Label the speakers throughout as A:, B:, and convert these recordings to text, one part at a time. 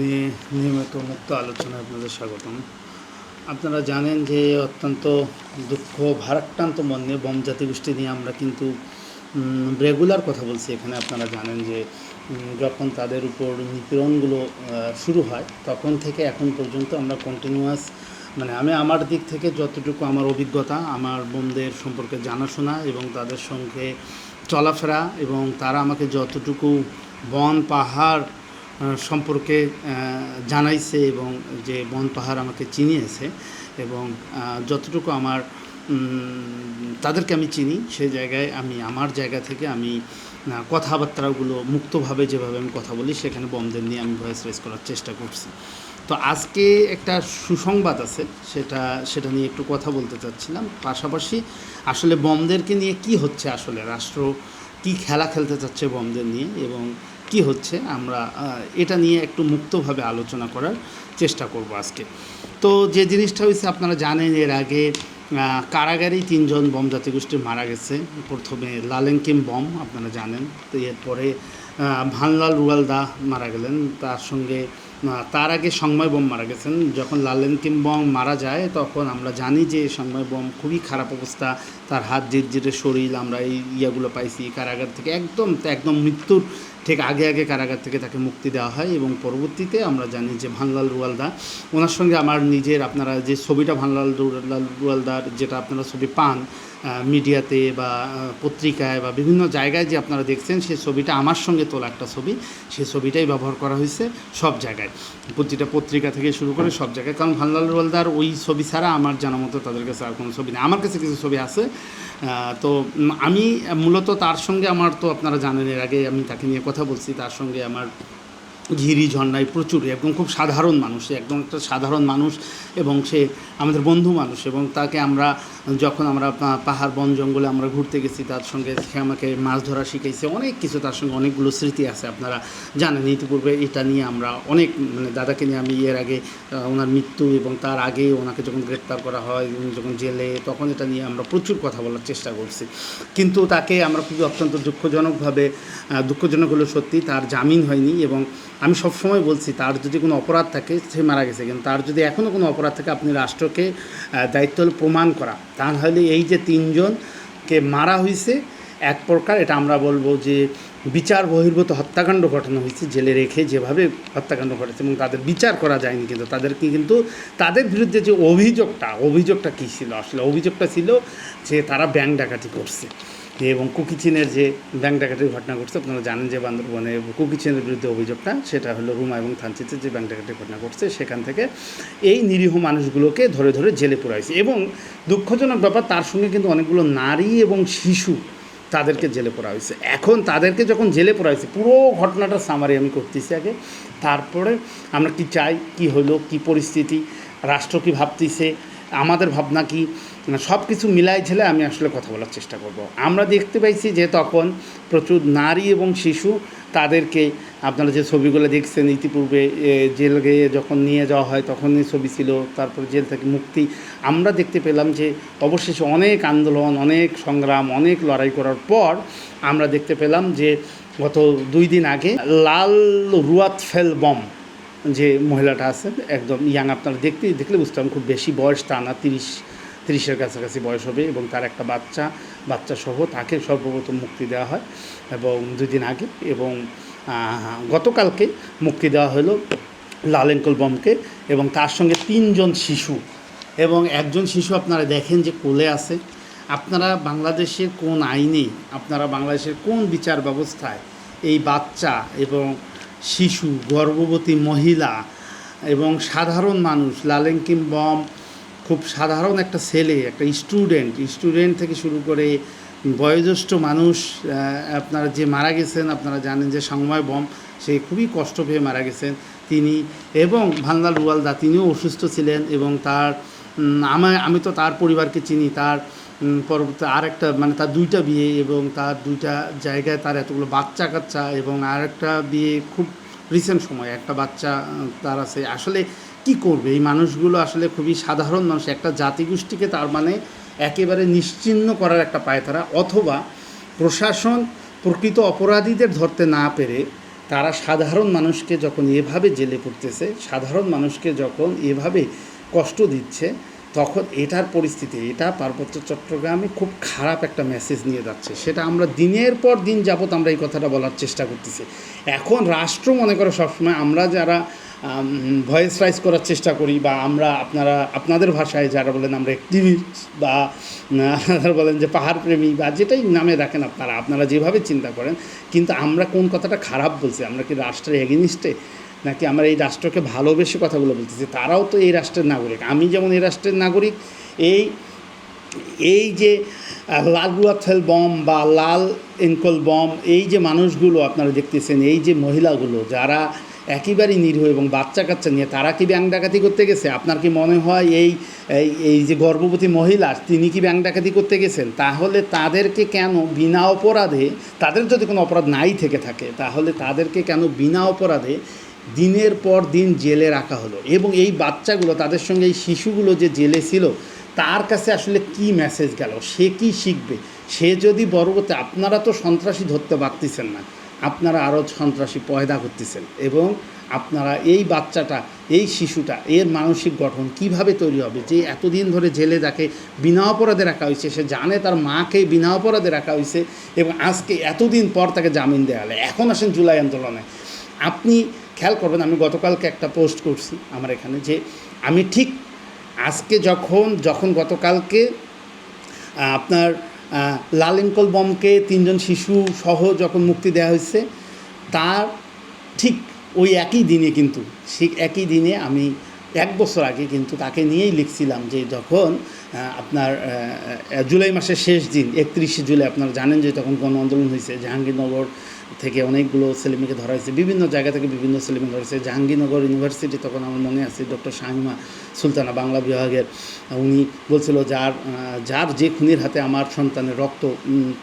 A: নিয়ে নিয়মিত মুক্ত আলোচনায় আপনাদের স্বাগতম। আপনারা জানেন যে অত্যন্ত দুঃখ, ভারাক্রান্ত মন নিয়ে বম জাতি গোষ্ঠী নিয়ে আমরা কিন্তু রেগুলার কথা বলছি। এখানে আপনারা জানেন যে যখন তাদের উপর নিপীড়নগুলো শুরু হয়, তখন থেকে এখন পর্যন্ত আমরা কন্টিনিউয়াস মানে আমি আমার দিক থেকে যতটুকু আমার অভিজ্ঞতা, আমার বোনদের সম্পর্কে জানাশোনা এবং তাদের সঙ্গে চলাফেরা এবং তারা আমাকে যতটুকু বন, পাহাড় সম্পর্কে জানাইছে এবং যে বন পাহাড় আমাকে চিনিয়েছে এবং যতটুকু আমার তাদেরকে আমি চিনি, সে জায়গায় আমি, আমার জায়গা থেকে আমি কথাবার্তাগুলো মুক্তভাবে যেভাবে আমি কথা বলি, সেখানে বমদের নিয়ে আমি ভয়েস রেস করার চেষ্টা করছি। তো আজকে একটা সুসংবাদ আছে, সেটা সেটা নিয়ে একটু কথা বলতে চাচ্ছিলাম। পাশাপাশি আসলে বমদেরকে নিয়ে কি হচ্ছে আসলে? রাষ্ট্র কি খেলা খেলতে চাচ্ছে বমদের নিয়ে? এবং কি হচ্ছে, আমরা এটা নিয়ে একটু মুক্তভাবে আলোচনা করার চেষ্টা করব আজকে। তো যে জিনিসটা হয়েছে আপনারা জানেন এর আগে কারাগারেই তিনজন বম জাতিগোষ্ঠী মারা গেছে। প্রথমে লালেঙ্কিম বম, আপনারা জানেন। তো এরপরে ভানলাল রুয়ালদা মারা গেলেন। তার সঙ্গে তার আগে সংময় বোম মারা গেছেন। যখন লালেনকিম বম মারা যায়, তখন আমরা জানি যে সংময় বোম খুবই খারাপ অবস্থা। তার হাত জিরজিরে শরীর আমরা এই ইয়াগুলো পাইছি। কারাগার থেকে একদম একদম মৃত্যুর ঠিক আগে আগে কারাগার থেকে তাকে মুক্তি দেওয়া হয় এবং পরবর্তীতে আমরা জানি যে ভানলাল রুয়ালদা, ওনার সঙ্গে আমার নিজের আপনারা যে ছবিটা ভানলাল রুয়াল রুয়ালদার যেটা আপনারা ছবি পান মিডিয়াতে বা পত্রিকায় বা বিভিন্ন জায়গায় যে আপনারা দেখছেন সেই ছবিটা আমার সঙ্গে তোলা একটা ছবি। সেই ছবিটাই ব্যবহার করা হয়েছে সব জায়গায়। প্রতিটা পত্রিকা থেকে শুরু করে সব জায়গায়। কারণ ভানলাল রোয়ালদার ওই ছবি ছাড়া আমার জানা মতো তাদের কাছে আর কোনো ছবি নেই। আমার কাছে কিছু ছবি আছে। তো আমি মূলত তার সঙ্গে আমার তো আপনারা জানেন, এর আগে আমি তাকে নিয়ে কথা বলছি। তার সঙ্গে আমার ঘিরি ঝর্ণায় প্রচুর, একদম খুব সাধারণ মানুষ। একদম একটা সাধারণ মানুষ এবং সে আমাদের বন্ধু মানুষ এবং তাকে আমরা যখন আমরা পাহাড় বন জঙ্গলে আমরা ঘুরতে গেছি, তার সঙ্গে সে আমাকে মাছ ধরা শিখাইছে, অনেক কিছু তার সঙ্গে অনেকগুলো স্মৃতি আছে, আপনারা জানেন। ইতিপূর্বে এটা নিয়ে আমরা অনেক মানে দাদাকে নিয়ে আমি এর আগে ওনার মৃত্যু এবং তার আগে ওনাকে যখন গ্রেপ্তার করা হয়, উনি যখন জেলে, তখন এটা নিয়ে আমরা প্রচুর কথা বলার চেষ্টা করছি। কিন্তু তাকে আমরা খুবই অত্যন্ত দুঃখজনকভাবে দুঃখজনক হলো সত্যি, তার জামিন হয়নি এবং আমি সবসময় বলছি, তার যদি কোনো অপরাধ থাকে, সে মারা গেছে। কিন্তু তার যদি এখনও কোনো অপরাধ থাকে, আপনি রাষ্ট্রকে দায়িত্ব হলো প্রমাণ করা। তাহলে এই যে তিনজনকে মারা হয়েছে এক প্রকার এটা আমরা বলব যে বিচার বহির্ভূত হত্যাকাণ্ড ঘটানো হয়েছে জেলে রেখে যেভাবে হত্যাকাণ্ড ঘটেছে এবং তাদের বিচার করা যায়নি কিন্তু, তাদেরকে কিন্তু তাদের বিরুদ্ধে যে অভিযোগটা অভিযোগটা কী ছিল? আসলে অভিযোগটা ছিল যে তারা ব্যাংক ডাকাতি করছে। এবং কুকিচিনের যে ব্যাংক ডাকাতির ঘটনা ঘটছে, আপনারা জানেন যে বান্দরবনে কুকিচিনের বিরুদ্ধে অভিযোগটা, সেটা হলো রুমা এবং থানচিতে যে ব্যাংক ডাকাতির ঘটনা ঘটছে, সেখান থেকে এই নিরীহ মানুষগুলোকে ধরে ধরে জেলে পুরাইছে এবং দুঃখজনক ব্যাপার, তার সঙ্গে কিন্তু অনেকগুলো নারী এবং শিশু তাদেরকে জেলে পড়া হয়েছে। এখন তাদেরকে যখন জেলে পড়া হয়েছে, পুরো ঘটনাটা সামারি আমি করতেছি আগে। তারপরে আমরা কি চাই, কি হলো, কি পরিস্থিতি, রাষ্ট্র কি ভাবতেছে আমাদের ভাবনা কি? সব কিছু মিলাই ঝেলে আমি আসলে কথা বলার চেষ্টা করব। আমরা দেখতে পাইছি যে তখন প্রচুর নারী এবং শিশু তাদেরকে আপনারা যে ছবিগুলো দেখছেন, ইতিপূর্বে জেলকে যখন নিয়ে যাওয়া হয় তখনই ছবি ছিল, তারপর জেল থেকে মুক্তি। আমরা দেখতে পেলাম যে অবশেষে অনেক আন্দোলন, অনেক সংগ্রাম, অনেক লড়াই করার পর আমরা দেখতে পেলাম যে গত দুই দিন আগে লাল রুয়াত ফেল বম যে মহিলাটা আছে, একদম ইয়াং আপনারা দেখতে দেখলে বুঝতে খুব বেশি বয়স, তা না, তিরিশ, তিরিশের কাছাকাছি বয়স হবে এবং তার একটা বাচ্চা বাচ্চা সহ তাকে সর্বপ্রথম মুক্তি দেওয়া হয় এবং দুদিন আগে এবং গতকালকে মুক্তি দেওয়া হলো লালেঙ্কল বমকে এবং তার সঙ্গে তিনজন শিশু এবং একজন শিশু আপনারা দেখেন যে কোলে আছে। আপনারা বাংলাদেশের কোন আইনে, আপনারা বাংলাদেশের কোন বিচার ব্যবস্থায় এই বাচ্চা এবং শিশু, গর্ভবতী মহিলা এবং সাধারণ মানুষ লালেঙ্কিম বম, খুব সাধারণ একটা ছেলে, একটা স্টুডেন্ট। স্টুডেন্ট থেকে শুরু করে বয়োজ্যেষ্ঠ মানুষ আপনারা যে মারা গেছেন, আপনারা জানেন যে সংময় বম, সে খুবই কষ্ট পেয়ে মারা গেছেন। তিনি এবং ভান্দাল রুয়ালদা, তিনিও অসুস্থ ছিলেন এবং তার আমি তো তার পরিবারকে চিনি, তার পরবর্তী আর একটা মানে তার দুইটা বিয়ে এবং তার দুইটা জায়গায় তার এতগুলো বাচ্চা কাচ্চা এবং আর একটা বিয়ে খুব রিসেন্ট সময়, একটা বাচ্চা তার আছে। আসলে কি করবে? এই মানুষগুলো আসলে খুবই সাধারণ মানুষ। একটা জাতিগোষ্ঠীকে তার মানে একেবারে নিশ্চিহ্ন করার একটা পায়তারা অথবা প্রশাসন প্রকৃত অপরাধীদের ধরতে না পেরে তারা সাধারণ মানুষকে যখন এভাবে জেলে পড়তেছে, সাধারণ মানুষকে যখন এভাবে কষ্ট দিচ্ছে তখন এটার পরিস্থিতি, এটা পার্বত্য চট্টগ্রামে খুব খারাপ একটা মেসেজ নিয়ে যাচ্ছে। সেটা আমরা দিনের পর দিন যাবত আমরা এই কথাটা বলার চেষ্টা করতেছি। এখন রাষ্ট্র মনে করে সবসময় আমরা যারা ভয়েস রাইজ করার চেষ্টা করি বা আমরা আপনারা, আপনাদের ভাষায় যারা বলেন আমরা অ্যাক্টিভিস্ট বা আপনারা বলেন যে পাহাড় প্রেমী বা যেটাই নামে রাখেন আপনারা আপনারা যেভাবে চিন্তা করেন, কিন্তু আমরা কোন কথাটা খারাপ বলছি? আমরা কি রাষ্ট্রের এগেনিস্টে নাকি আমরা এই রাষ্ট্রকে ভালোবেসে কথাগুলো বলতেছি? তারাও তো এই রাষ্ট্রের নাগরিক। আমি যেমন এই রাষ্ট্রের নাগরিক, এই এই যে লাল গুয়াথেল বম বা লাল এনকল বম, এই যে মানুষগুলো আপনারা দেখতেছেন, এই যে মহিলাগুলো, যারা একেবারেই নিরীহ এবং বাচ্চা কাচ্চা নিয়ে তারা কি ব্যাংক ডাকাতি করতে গেছে? আপনার কি মনে হয় এই এই যে গর্ভবতী মহিলা, তিনি কি ব্যাংক ডাকাতি করতে গেছেন? তাহলে তাদেরকে কেন বিনা অপরাধে, তাদের যদি কোনো অপরাধ নাই থেকে থাকে, তাহলে তাদেরকে কেন বিনা অপরাধে দিনের পর দিন জেলে রাখা হলো এবং এই বাচ্চাগুলো, তাদের সঙ্গে এই শিশুগুলো যে জেলে ছিল, তার কাছে আসলে কি মেসেজ গেল? সে কি শিখবে? সে যদি পরবর্তী আপনারা তো সন্ত্রাসী ধরতে পারতেছেন না। আপনারা আরও সন্ত্রাসী পয়দা করতেছেন এবং আপনারা এই বাচ্চাটা, এই শিশুটা, এর মানসিক গঠন কীভাবে তৈরি হবে? যে এতদিন ধরে জেলে তাকে বিনা অপরাধে রাখা হয়েছে, সে জানে তার মাকে বিনা অপরাধে রাখা হয়েছে এবং আজকে এতদিন পর তাকে জামিন দেওয়া হলে। এখন আসেন জুলাই আন্দোলনে। আপনি খেয়াল করবেন, আমি গতকালকে একটা পোস্ট করছি আমার এখানে যে আমি ঠিক আজকে যখন যখন গতকালকে আপনার লালিনকল বমকে তিনজন শিশু সহ যখন মুক্তি দেওয়া হয়েছে, তার ঠিক ওই একই দিনে কিন্তু, ঠিক একই দিনে আমি এক বছর আগে কিন্তু তাকে নিয়েই লিখছিলাম যে যখন আপনার জুলাই মাসের শেষ দিন, একত্রিশে জুলাই, আপনারা জানেন যে তখন গণ আন্দোলন হয়েছে, জাহাঙ্গীরনগর থেকে অনেকগুলো ছেলেমেয়েকে ধরা হয়েছে। বিভিন্ন জায়গা থেকে বিভিন্ন ছেলেমেয়ে ধরা হয়েছে। জাহাঙ্গীরনগর ইউনিভার্সিটি, তখন আমার মনে আছে ডক্টর শাহিমা সুলতানা, বাংলা বিভাগের। উনি বলছিল, যার যার যে খুনির হাতে আমার সন্তানের রক্ত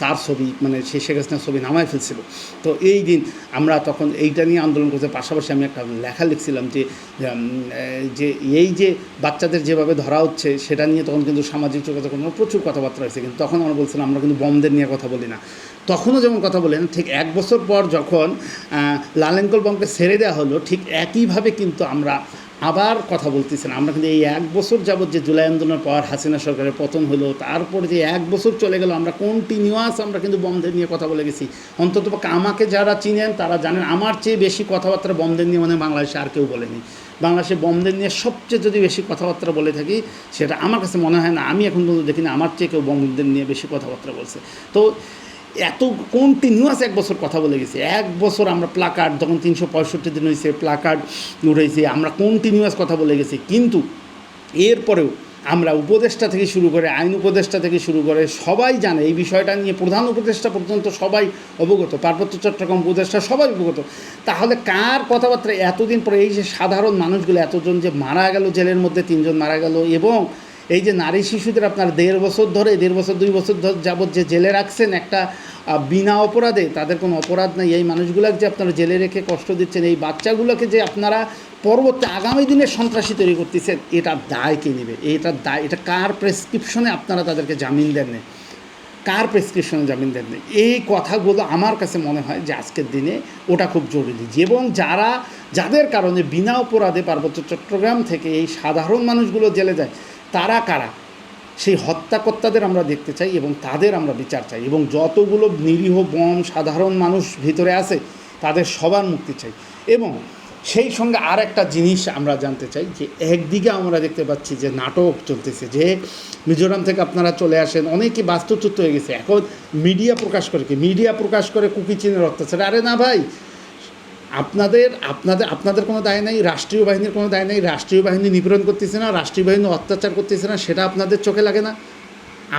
A: তার ছবি মানে সে শেখ হাসিনার ছবি নামায় ফেলছিল। তো এই দিন আমরা তখন এইটা নিয়ে আন্দোলন করতে পাশাপাশি আমি একটা লেখা লিখছিলাম যে যে এই যে বাচ্চাদের যেভাবে ধরা হচ্ছে, সেটা নিয়ে তখন কিন্তু সামাজিক যোগাযোগ প্রচুর কথাবার্তা হয়েছে। কিন্তু তখন আমরা বলছিলাম, আমরা কিন্তু বমদের নিয়ে কথা বলি না। তখনও যেমন কথা বলেন, ঠিক এক বছর পর যখন লালেঙ্কল বমকে ছেড়ে দেওয়া হলো, ঠিক একইভাবে কিন্তু আমরা আবার কথা বলতেছি না। আমরা কিন্তু এই এক বছর যাবৎ যে জুলাই আন্দোলনের পর হাসিনা সরকারের পতন হলো, তারপরে যে এক বছর চলে গেল, আমরা কন্টিনিউয়াস আমরা কিন্তু বমদের নিয়ে কথা বলে গেছি। অন্তত আমাকে যারা চিনেন, তারা জানেন, আমার চেয়ে বেশি কথাবার্তা বমদের নিয়ে মানে বাংলাদেশে আর কেউ বলেনি। বাংলাদেশে বমদের নিয়ে সবচেয়ে যদি বেশি কথাবার্তা বলে থাকি, সেটা আমার কাছে মনে হয় না, আমি এখন পর্যন্ত দেখিনি, আমার চেয়ে কেউ বমদের নিয়ে বেশি কথাবার্তা বলছে। তো এত কন্টিনিউয়াস এক বছর কথা বলে গেছি। এক বছর আমরা প্লাকার্ড যখন তিনশো পঁয়ষট্টি দিন হয়েছে প্লাকার্ড উঠেছি আমরা কন্টিনিউয়াস কথা বলে গেছি। কিন্তু এরপরেও আমরা উপদেষ্টা থেকে শুরু করে, আইন উপদেষ্টা থেকে শুরু করে, সবাই জানে, এই বিষয়টা নিয়ে প্রধান উপদেষ্টা পর্যন্ত সবাই অবগত, পার্বত্য চট্টগ্রাম উপদেষ্টা সবাই অবগত। তাহলে কার কথাবার্তা এতদিন পরে এই যে সাধারণ মানুষগুলো, এতজন যে মারা গেল জেলের মধ্যে, তিনজন মারা গেল এবং এই যে নারী শিশুদের আপনার দেড় বছর ধরে, দেড় বছর, দুই বছর ধরে যাবৎ যে জেলে রাখছেন একটা বিনা অপরাধে, তাদের কোনো অপরাধ নেই এই মানুষগুলোকে যে আপনারা জেলে রেখে কষ্ট দিচ্ছেন, এই বাচ্চাগুলোকে যে আপনারা পরবর্তী আগামী দিনে সন্ত্রাসী তৈরি করতেছেন এটার দায় কে নেবে এটার দায়, এটা কার প্রেসক্রিপশনে আপনারা তাদেরকে জামিন দেন না? কার প্রেসক্রিপশনে জামিন দেন না? এই কথাগুলো আমার কাছে মনে হয় যে আজকের দিনে ওটা খুব জরুরি এবং যারা, যাদের কারণে বিনা অপরাধে পার্বত্য চট্টগ্রাম থেকে এই সাধারণ মানুষগুলো জেলে যায় তারা কারা? সেই হত্যাকর্তাদের আমরা দেখতে চাই এবং তাদের আমরা বিচার চাই এবং যতগুলো নিরীহ বম সাধারণ মানুষ ভিতরে আছে, তাদের সবার মুক্তি চাই। এবং সেই সঙ্গে আর একটা জিনিস আমরা জানতে চাই যে একদিকে আমরা দেখতে পাচ্ছি যে নাটক চলতেছে, যে মিজোরাম থেকে আপনারা চলে আসেন, অনেকে বাস্তুচ্যুত হয়ে গেছে। এখন মিডিয়া প্রকাশ করে কি? মিডিয়া প্রকাশ করে কুকি চীনের অত্যাচার। আরে না ভাই আপনাদের আপনাদের আপনাদের কোনো দায় নেই, রাষ্ট্রীয় বাহিনীর কোনো দায় নেই, রাষ্ট্রীয় বাহিনী নিপীড়ন করতেছে না, রাষ্ট্রীয় বাহিনী অত্যাচার করতেছে না, সেটা আপনাদের চোখে লাগে না।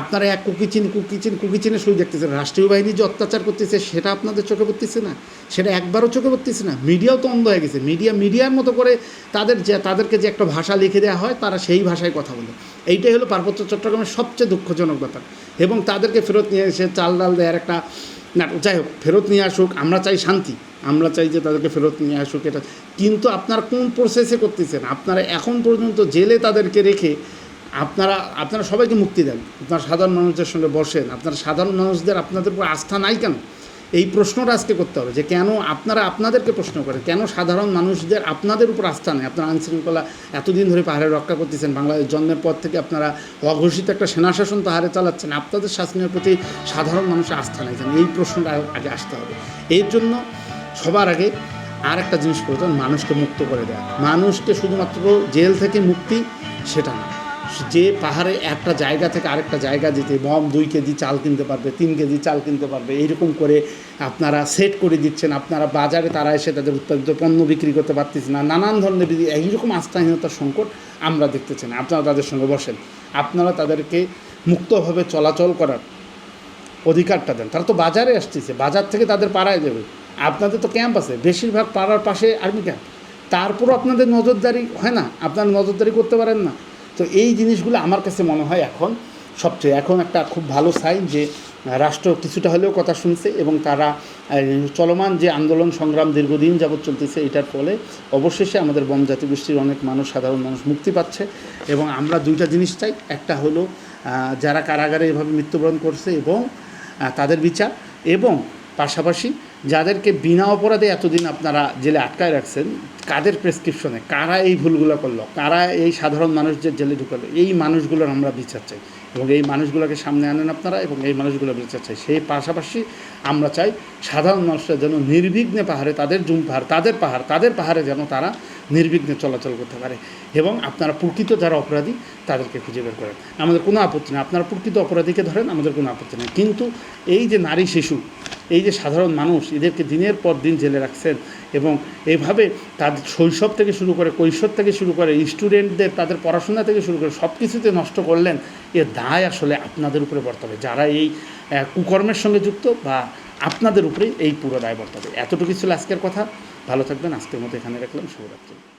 A: আপনারা এক কুকিচিন কুকিচিন কুকিচিনে শুরু দেখতেছেন। রাষ্ট্রীয় বাহিনী যে অত্যাচার করতেছে, সেটা আপনাদের চোখে পড়তেছে না, সেটা একবারও চোখে পড়তেছে না। মিডিয়াও তো অন্ধ হয়ে গেছে। মিডিয়া, মিডিয়ার মতো করে তাদের যে, তাদেরকে যে একটা ভাষা লিখে দেওয়া হয়, তারা সেই ভাষায় কথা বলে। এইটাই হলো পার্বত্য চট্টগ্রামের সবচেয়ে দুঃখজনক ব্যাপার। এবং তাদেরকে ফেরত নিয়ে এসে চাল ডাল দেওয়ার একটা না, যাই হোক, ফেরত নিয়ে আসুক, আমরা চাই শান্তি। আমরা চাই যে তাদেরকে ফেরত নিয়ে আসুক, এটা। কিন্তু আপনারা কোন প্রসেসে করতেছেন? আপনারা এখন পর্যন্ত জেলে তাদেরকে রেখে আপনারা আপনারা সবাইকে মুক্তি দেন। আপনারা সাধারণ মানুষদের সঙ্গে বসেন। আপনারা সাধারণ মানুষদের আপনাদের উপর আস্থা নাই কেন? এই প্রশ্নটা আজকে করতে হবে যে কেন আপনারা আপনাদেরকে প্রশ্ন করেন? কেন সাধারণ মানুষদের আপনাদের উপর আস্থা নেই? আপনারা আইনশৃঙ্খলা এতদিন ধরে পাহাড়ে রক্ষা করতেছেন, বাংলাদেশ জন্মের পর থেকে আপনারা অঘোষিত একটা সেনাশাসন পাহাড়ে চালাচ্ছেন, আপনাদের শাসনের প্রতি সাধারণ মানুষের আস্থা নেই? এই প্রশ্নটা আগে আসতে হবে। এর জন্য সবার আগে আর একটা জিনিস প্রয়োজন, মানুষকে মুক্ত করে দেওয়া মানুষকে শুধুমাত্র জেল থেকে মুক্তি সেটা না। যে পাহাড়ে একটা জায়গা থেকে আরেকটা জায়গা যেতে, বম দুই কেজি চাল কিনতে পারবে, তিন কেজি চাল কিনতে পারবে, এইরকম করে আপনারা সেট করে দিচ্ছেন। আপনারা বাজারে তারা এসে তাদের উৎপাদিত পণ্য বিক্রি করতে পারতেছে না। নানান ধরনের এইরকম আস্থাহীনতার সংকট আমরা দেখতেছি না। আপনারা তাদের সঙ্গে বসেন। আপনারা তাদেরকে মুক্তভাবে চলাচল করার অধিকারটা দেন। তারা তো বাজারে আসতেছে, বাজার থেকে তাদের পাড়ায় যাবে আপনাদের তো ক্যাম্প আছে। বেশিরভাগ পাড়ার পাশে আর্মি ক্যাম্প তারপরও আপনাদের নজরদারি হয় না। আপনারা নজরদারি করতে পারেন না। তো এই জিনিসগুলো আমার কাছে মনে হয় এখন সবচেয়ে, এখন একটা খুব ভালো সাইন যে রাষ্ট্র কিছুটা হলেও কথা শুনছে এবং তারা চলমান যে আন্দোলন সংগ্রাম দীর্ঘদিন যাবৎ চলতেছে, এটার ফলে অবশেষে আমাদের বন জাতি গোষ্ঠীর অনেক মানুষ, সাধারণ মানুষ মুক্তি পাচ্ছে এবং আমরা দুইটা জিনিস চাই। একটা হলো যারা কারাগারে এভাবে মৃত্যুবরণ করছে এবং তাদের বিচার এবং পাশাপাশি যাদেরকে বিনা অপরাধে এতদিন আপনারা জেলে আটকায় রাখছেন, কাদের প্রেসক্রিপশনে কারা এই ভুলগুলো করল? কারা এই সাধারণ মানুষদের জেলে ঢুকালো? এই মানুষগুলোর আমরা বিচার চাই এবং এই মানুষগুলোকে সামনে আনেন আপনারা এবং এই মানুষগুলো বিচার চাই। সেই পাশাপাশি আমরা চাই সাধারণ মানুষরা যেন নির্বিঘ্নে পাহাড়ে তাদের জুম পাহাড়, তাদের পাহাড়, তাদের পাহাড়ে যেন তারা নির্বিঘ্নে চলাচল করতে পারে এবং আপনারা প্রকৃত যারা অপরাধী, তাদেরকে খুঁজে বের করেন। আমাদের কোনো আপত্তি নেই। আপনারা প্রকৃত অপরাধীকে ধরেন, আমাদের কোনো আপত্তি নেই। কিন্তু এই যে নারী শিশু, এই যে সাধারণ মানুষ, এদেরকে দিনের পর দিন জেলে রাখছেন এবং এভাবে তাদের শৈশব থেকে শুরু করে কৈশোর থেকে শুরু করে স্টুডেন্টদের তাদের পড়াশোনা থেকে শুরু করে সব কিছুতে নষ্ট করলেন, এর দায় আসলে আপনাদের উপরে বর্তাবে। যারা এই কুকর্মের সঙ্গে যুক্ত বা আপনাদের উপরে এই পুরো দায় বর্তাবে এতটুকু ছিল আজকের কথা। ভালো থাকবেন। আজকের মতো এখানে রাখলাম। শুভরাত্রি।